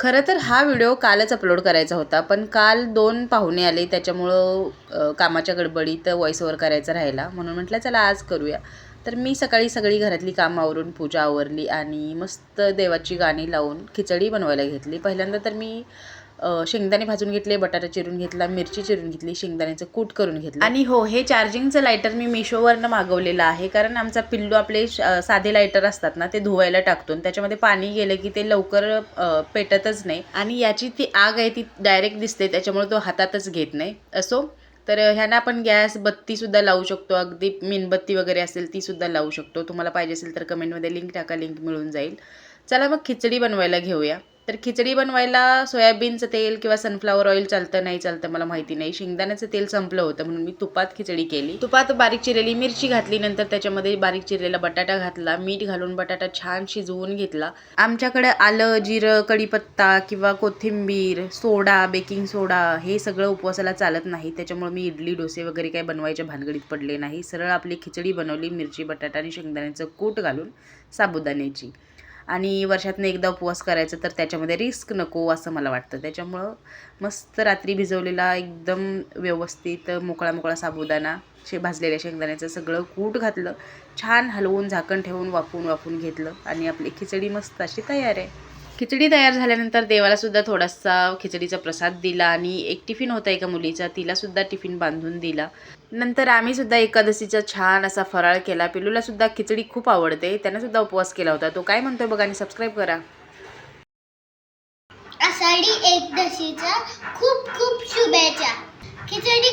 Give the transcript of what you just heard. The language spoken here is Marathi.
खरं तर हा व्हिडिओ कालच अपलोड करायचा होता पण काल दोन पाहुणे आले त्याच्यामुळं कामाच्या गडबडीत व्हॉइस ओव्हर करायचा राहिला. म्हणून म्हटलं चला आज करूया. तर मी सकाळी सगळी घरातली कामं आवरून पूजा आवरली आणि मस्त देवाची गाणी लावून खिचडी बनवायला घेतली. पहिल्यांदा तर मी शेंगदाणे भाजून घेतले बटाटा चिरून घेतला मिरची चिरून घेतली शेंगदाण्याचं कूट करून घेतलं. आणि हो हे चार्जिंगचं लायटर मी मिशोवरनं मागवलेलं आहे कारण आमचा पिल्लू आपले श- साधे लायटर असतात ना ते धुवायला टाकतो आणि त्याच्यामध्ये पाणी गेलं की ते लवकर पेटतच नाही. आणि याची ती आग आहे ती डायरेक्ट दिसते त्याच्यामुळे तो हातातच घेत नाही. असो तर ह्यानं आपण गॅस बत्तीसुद्धा लावू शकतो अगदी मेणबत्ती वगैरे असेल तीसुद्धा लावू शकतो. तुम्हाला पाहिजे असेल तर कमेंटमध्ये लिंक टाका लिंक मिळून जाईल. चला मग खिचडी बनवायला घेऊया. तर खिचडी बनवायला सोयाबीनचं तेल किंवा सनफ्लावर ऑइल चालतं नाही चालतं मला माहिती नाही. शेंगदाण्याचं तेल संपलं होतं म्हणून मी तुपात खिचडी केली. तुपात बारीक चिरलेली मिरची घातली नंतर त्याच्यामध्ये बारीक चिरलेला बटाटा घातला मीठ घालून बटाटा छान शिजवून घेतला. आमच्याकडे आलं जिरं कढीपत्ता किंवा कोथिंबीर सोडा बेकिंग सोडा हे सगळं उपवासाला चालत नाही. त्याच्यामुळे मी इडली डोसे वगैरे काही बनवायच्या भानगडीत पडले नाही. सरळ आपली खिचडी बनवली मिरची बटाटा आणि शेंगदाण्याचं कूट घालून साबुदाण्याची. आणि वर्षातनं एकदा उपवास करायचं तर त्याच्यामध्ये रिस्क नको असं मला वाटतं. त्याच्यामुळं मस्त रात्री भिजवलेला एकदम व्यवस्थित मोकळा मोकळा साबुदाणा शे भाजलेल्या शेंगदाण्याचं सगळं कूट घातलं छान हलवून झाकण ठेवून वाफवून वाफून घेतलं आणि आपली खिचडी मस्त अशी तयार आहे. खिचडी तयार झाल्यानंतर देवाला सुद्धा थोडासा खिचडीचा प्रसाद दिला आणि एक टिफिन होता एका मुलीचा तिला सुद्धा टिफिन बांधून दिला. नंतर आम्ही सुद्धा एकादशीचा छान असा फराळ केला. पिलूला सुद्धा खिचडी खूप आवडते. त्यानं सुद्धा उपवास केला होता. तो काय म्हणतोय बघा आणि सबस्क्राईब करा. आषाढी एकदशीच्या खूप खूप शुभेच्छा. खिचडी